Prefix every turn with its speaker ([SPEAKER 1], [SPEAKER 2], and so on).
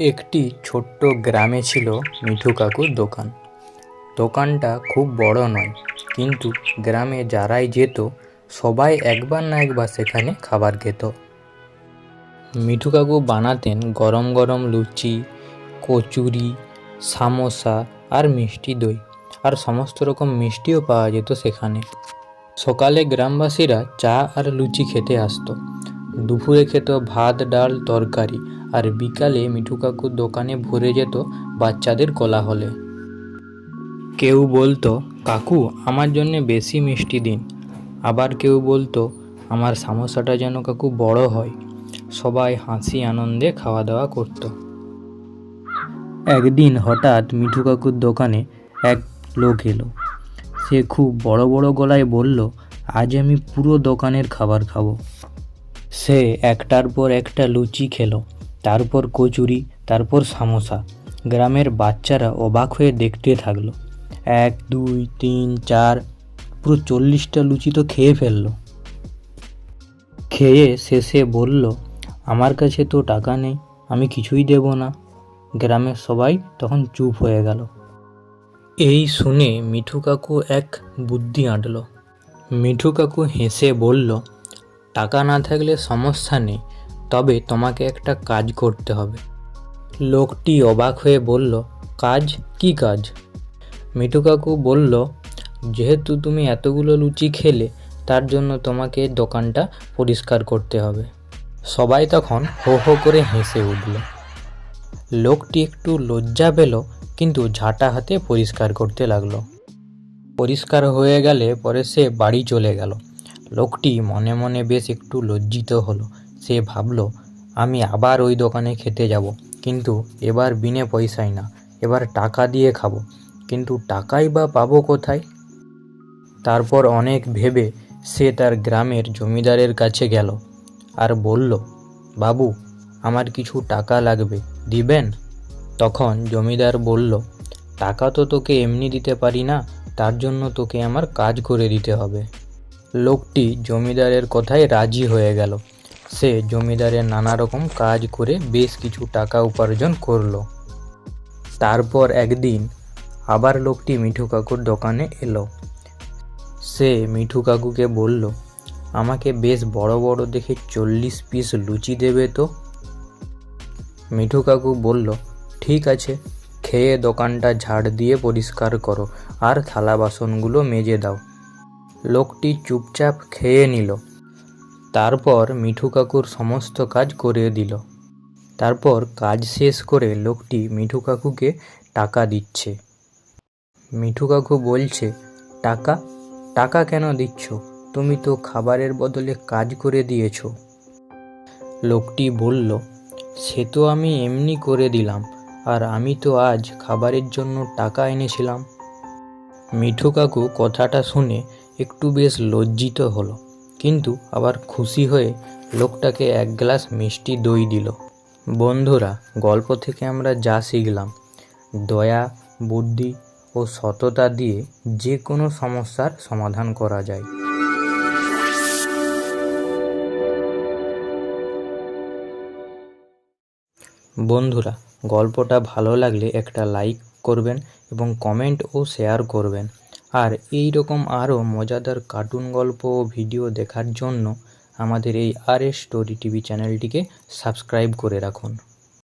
[SPEAKER 1] একটি ছোট্ট গ্রামে ছিল মিঠু কাকুর দোকান। দোকানটা খুব বড় নয়, কিন্তু গ্রামে যারাই যেত, সবাই একবার না একবার সেখানে খাবার খেত। মিঠু কাকু বানাতেন গরম গরম লুচি, কচুরি, সামোসা আর মিষ্টি দই, আর সমস্ত রকম মিষ্টিও পাওয়া যেত সেখানে। সকালে গ্রামবাসীরা চা আর লুচি খেতে আসতো। দুপুরে খেত ভাত, ডাল, তরকারি আর বিকালে মিঠু কাকুর দোকানে ভরে যেত বাচ্চাদের কোলাহলে। কেউ বলতো, কাকু, আমার জন্য বেশি মিষ্টি দিন। আবার কেউ বলতো, আমার সামোসাটা যেন কাকু বড় হয়। সবাই হাসি আনন্দে খাওয়া দাওয়া করতো। একদিন হঠাৎ মিঠু কাকুর দোকানে এক লোক এলো। সে খুব বড় বড় গলায় বলল, আজ আমি পুরো দোকানের খাবার খাব। সে একটার পর একটা লুচি খেলো। তারপর কচুরি, তারপর সামোসা। গ্রামের বাচ্চারা অবাক হয়ে দেখতে থাকল। এক, দুই, তিন, চার, পুরো চল্লিশটা লুচি তো খেয়ে ফেলল। খেয়ে শেষে বলল, আমার কাছে তো টাকা নেই, আমি কিছুই দেব না। গ্রামের সবাই তখন চুপ হয়ে গেল। এই শুনে মিঠু কাকু এক বুদ্ধি আঁটল। মিঠু কাকু হেসে বলল, টাকা না থাকলে সমস্যা নেই তবে তোমাকে একটা কাজ করতে হবে। লোকটি অবাক হয়ে বলল, কাজ? কি কাজ? মিঠু কাকু বলল, যেহেতু তুমি এতগুলো লুচি খেলে, তার জন্য তোমাকে দোকানটা পরিষ্কার করতে হবে। সবাই তখন হো হো করে হেসে উঠল। লোকটি একটু লজ্জা পেল, কিন্তু ঝাঁটা হাতে পরিষ্কার করতে লাগল। পরিষ্কার হয়ে গেলে পরে সে বাড়ি চলে গেল। লোকটি মনে মনে বেশ একটু লজ্জিত হলো। সে ভাবলো, আমি আবার ওই দোকানে খেতে যাব। কিন্তু এবার বিনে পয়সায় না, এবার টাকা দিয়ে খাব। কিন্তু টাকাই বা পাবো কোথায়? তারপর অনেক ভেবে সে তার গ্রামের জমিদারের কাছে গেল আর বলল, বাবু, আমার কিছু টাকা লাগবে, দিবেন? তখন জমিদার বলল, টাকা তো তোকে এমনি দিতে পারি না, তার জন্য তোকে আমার কাজ করে দিতে হবে। লোকটি জমিদারের কথায় রাজি হয়ে গেল। সে জমিদারের নানা রকম কাজ করে বেশ কিছু টাকা উপার্জন করল। তারপর একদিন আবার লোকটি মিঠু কাকুর দোকানে এলো। সে মিঠু কাকুকে বলল, আমাকে বেশ বড় বড় দেখে চল্লিশ পিস লুচি দেবে তো? মিঠু কাকু বলল, ঠিক আছে, খেয়ে দোকানটা ঝাড় দিয়ে পরিষ্কার করো, আর থালা বাসনগুলো মেজে দাও। লোকটি চুপচাপ খেয়ে নিল। তারপর মিঠু কাকুর সমস্ত কাজ করে দিল। তারপর কাজ শেষ করে লোকটি মিঠু কাকুকে টাকা দিচ্ছে। মিঠু কাকু বলছে, টাকা? টাকা কেন দিচ্ছ? তুমি তো খাবারের বদলে কাজ করে দিয়েছ। লোকটি বলল, সে তো আমি এমনি করে দিলাম, আর আমি তো আজ খাবারের জন্য টাকা এনেছিলাম। মিঠু কাকু কথাটা শুনে একটু বেশ লজ্জিত হলো। কিন্তু আবার খুশি হয়ে লোকটাকে এক গ্লাস মিষ্টি দই দিল। বন্ধুরা, গল্প থেকে আমরা যা শিখলাম, দয়া, বুদ্ধি ও সততা দিয়ে যে কোনো সমস্যার সমাধান করা যায়। বন্ধুরা, গল্পটা ভালো লাগলে একটা লাইক করবেন এবং কমেন্ট ও শেয়ার করবেন। আর এই রকম আরও মজাদার কার্টুন গল্প ও ভিডিও দেখার জন্য আমাদের এই আর এস স্টোরি টিভি চ্যানেলটিকে সাবস্ক্রাইব করে রাখুন।